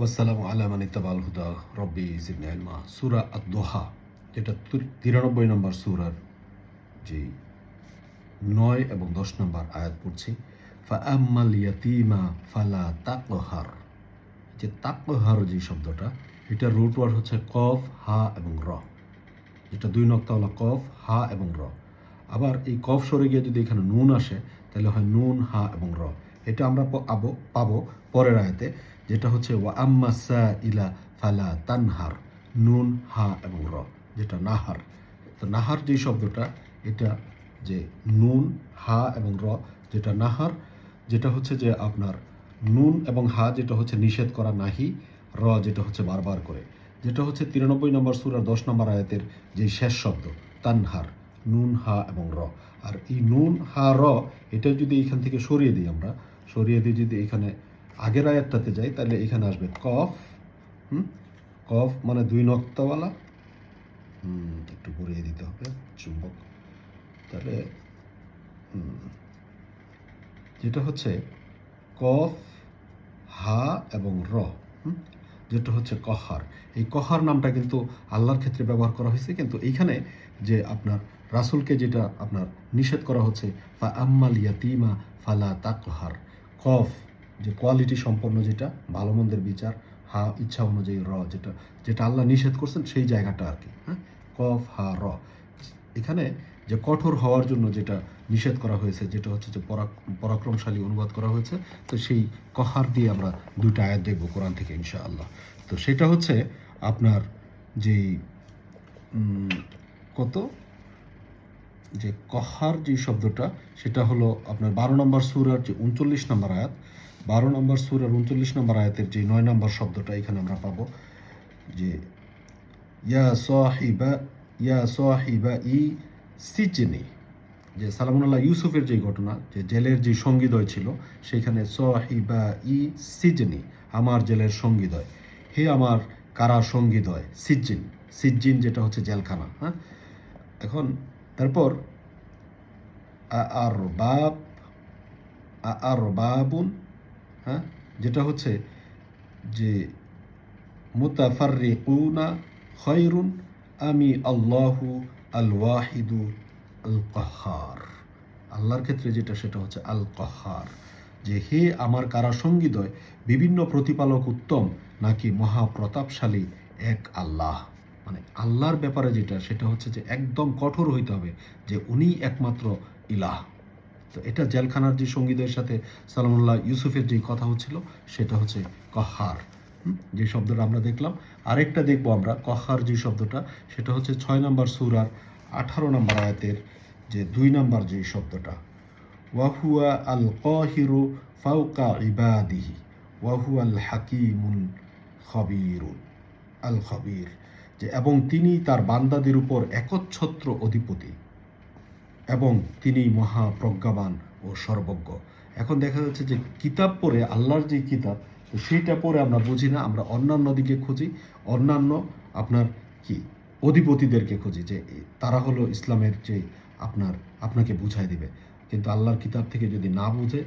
ওয়াসালামু আলা মান ইত্তাবাল হুদা, রব্বি জিদনি ইলমা সূরা আদ-দোহা, যেটা তিরানব্বই নম্বর সূরার যে নয় এবং দশ নম্বর আয়াত পড়ছি। ফা আম্মাল ইয়াতিমা ফালা তাকহার। যে তাকহার যে শব্দটা, এটা রুট ওয়ার্ড হচ্ছে কফ, হা এবং র। যেটা দুই নক্তাওয়ালা কফ, হা এবং র। আবার এই কফ সরে গিয়ে যদি এখানে নুন আসে, তাহলে হয় নুন, হা এবং র। এটা আমরা পাবো পাবো পরের আয়াতে। যেটা হচ্ছে ওয়া আম্মা সা ইলা ফালা তানহার, নুন, হা এবং র, যেটা নাহার। তো নাহার যে শব্দটা, এটা যে নুন, হা এবং র, যেটা নাহার, যেটা হচ্ছে যে আপনার নুন এবং হা যেটা হচ্ছে নিষেধ করা নাহি, র যেটা হচ্ছে বারবার করে। যেটা হচ্ছে তিরানব্বই নম্বর সুরার দশ নম্বর আয়াতের যে শেষ শব্দ, তানহার, নুন, হা এবং র। আর এই নুন, হা, র, এটা যদি এখান থেকে সরিয়ে দিই আমরা, সরিয়ে দিয়ে যদি এখানে আগের আয়াতটাতে যাই, তাহলে এখানে আসবে কফ, হুম? কফ মানে দুই নক্তাওয়ালা। হুম, একটু ঘুরিয়ে দিতে হবে, চুম্বক। তাহলে যেটা হচ্ছে কফ, হা এবং র যেটা হচ্ছে কহার। এই কহার নামটা কিন্তু আল্লাহর ক্ষেত্রে ব্যবহার করা হয়েছে, কিন্তু এইখানে যে আপনার রাসূলকে যেটা আপনার নিষেধ করা হচ্ছে, ফা আম্মাল ইয়াতিমা ফালা তাকহার কফ। যে কোয়ালিটি সম্পন্ন যেটা ভালো মন্দের বিচার হা ইচ্ছা অনুযায়ী র যেটা যেটা আল্লাহ নিষেধ করছেন সেই জায়গাটা আর কি হ্যাঁ? কফ হা র। এখানে যে কঠোর হওয়ার জন্য যেটা নিষেধ করা হয়েছে যেটা হচ্ছে যে পরাক- পরাক্রমশালী অনুবাদ করা হয়েছে তো সেই কহার দিয়ে আমরা দুইটা আয়াত দেখব কোরআন থেকে ইনশাআল্লাহ। তো সেটা হচ্ছে আপনার উম, কত? যে কহার যে শব্দটা সেটা হলো আপনার বারো নম্বর সুরার যে উনচল্লিশ নম্বর আয়াত বারো নম্বর সুরার উনচল্লিশ নম্বর আয়াতের যে নয় নম্বর শব্দটা এখানে আমরা পাবো যে, ইয়া সাহিবা ইয়া সাহিবা ই সিজনি। যে সালামুল্লাহ ইউসুফের যে ঘটনা, যে জেলের যে সঙ্গীদয় ছিল, সেখানে সাহিবা ই সিজনি, আমার জেলের সঙ্গীদয়। হে আমার কারা সঙ্গীদয়? সিজ্জিন। সিজ্জিন যেটা হচ্ছে জেলখানা হ্যাঁ? এখন, তারপর আর বাব আর বাবুন হ্যাঁ? যেটা হচ্ছে যে মুতাফাররিকুনা খৈরুন আমি আল্লাহু আল ওয়াহিদু আল কাহার আল্লাহর ক্ষেত্রে যেটা, সেটা হচ্ছে আল কাহার যে হে আমার কারা সঙ্গীদয় বিভিন্ন প্রতিপালক উত্তম নাকি মহাপ্রতাপশালী এক আল্লাহ। মানে আল্লাহর ব্যাপারে যেটা, সেটা হচ্ছে যে একদম কঠোর হইতে হবে যে উনিই একমাত্র ইলাহ। তো এটা জেলখানার যে সঙ্গীদের সাথে সালামুল্লাহ ইউসুফের যে কথা হচ্ছিল, সেটা হচ্ছে কহার। যে শব্দটা আমরা দেখলাম। আরেকটা দেখব আমরা, কহার যে শব্দটা, সেটা হচ্ছে ছয় নম্বর সুরার আঠারো নম্বর আয়াতের যে দুই নম্বর যে শব্দটা। ওয়াহুয়া আল কহিরু ফাউকা ইবাদিহি ওয়াহু আল হাকিমুন খবিরুন আল খবির যে এবং তিনি তার বান্দাদের উপর একচ্ছত্র অধিপতি। এবং তিনি মহাপ্রজ্ঞাবান ও সর্বজ্ঞ। এখন দেখা যাচ্ছে যে কিতাব পড়ে, আল্লাহর যে কিতাব, তো সেইটা পড়ে আমরা বুঝি না, আমরা অন্যান্য দিকে খুঁজি। অন্যান্য আপনার কি? অধিপতিদেরকে খুঁজি যে তারা হলো ইসলামের যে আপনার, আপনাকে বুঝাই দিবে। কিন্তু আল্লাহর কিতাব থেকে যদি না বুঝে,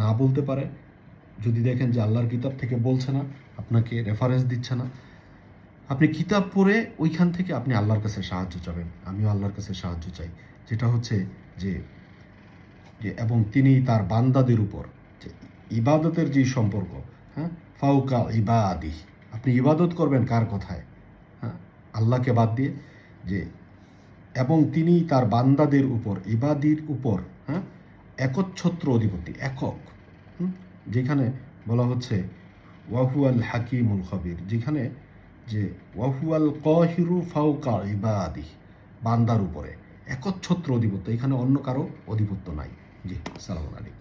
না বলতে পারে, যদি দেখেন যে আল্লাহর কিতাব থেকে বলছে না, আপনাকে রেফারেন্স দিচ্ছে না, আপনি কিতাব পড়ে ওইখান থেকে আপনি আল্লাহর কাছে সাহায্য চাবেন। আমিও আল্লাহর কাছে সাহায্য চাই। যেটা হচ্ছে যে এবং তিনি তার বান্দাদের উপর ইবাদতের যে সম্পর্ক হ্যাঁ? ফাউকা ইবাদি। আপনি ইবাদত করবেন কার কথায়? হ্যাঁ? আল্লাহকে বাদ দিয়ে যে, এবং তিনি তার বান্দাদের উপর, ইবাদির উপর হ্যাঁ? একচ্ছত্র অধিপতি, একক? যেখানে বলা হচ্ছে, ওয়াহুয়াল হাকিমুল খবির, যেখানে যে, ওয়াহুয়াল কহিরু ফাউকা ইবাদি, বান্দার উপরে। একচ্ছত্র অধিপত্য এখানে অন্য কারও অধিপত্য নাই। জি সালাম আলাইকুম।